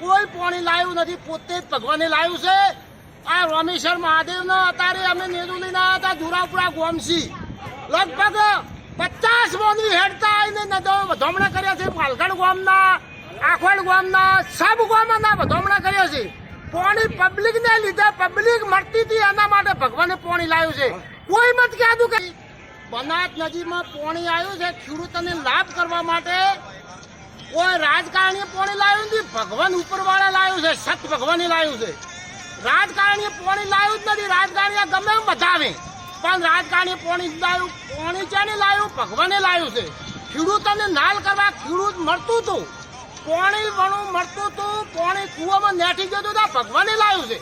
કોઈ પાણી લાવ્યું નથી, પોતે ભગવાને લાવ્યું છે. આ રામેશ્વર મહાદેવનો અત્યારે અમે નેરુ લઈને આવ્યા હતા લગભગ પચાસ મોની હેડતા આવીને વધોમણા કર્યા છે પાલગઢ ગામના, આખોડ ગામના, સબ ગામના વધોમણા કર્યા છે. પોણી પબ્લિકને લીધે પબ્લિક મળતી હતી એના માટે ભગવાને પોણી લાવ્યું છે. કોઈ મત ક્યાં કરી બનાસ નદીમાં પોણી આવ્યું છે. ખેડૂતોને લાભ કરવા માટે કોઈ રાજકારણીએ પોણી લાવ્યું નથી. ભગવાન ઉપરવાળા લાવ્યું છે. સત ભગવાને લાવ્યું છે. રાજકારણીએ પોણી લાવ્યું જ નથી. રાજકારણીએ ગમે એમ બતાવે પણ રાજકારણી પોણી લાવ્યું. પોણી ચાને લાવ્યું? ભગવાને લાવ્યું છે. ખેડૂતોને નાલ કરવા ખેડૂત મળતું હતું. પોણી વણું મળતું હતું. પોણી કૂવામાં નેઠી ગયું હતું. ભગવાને લાવ્યું છે.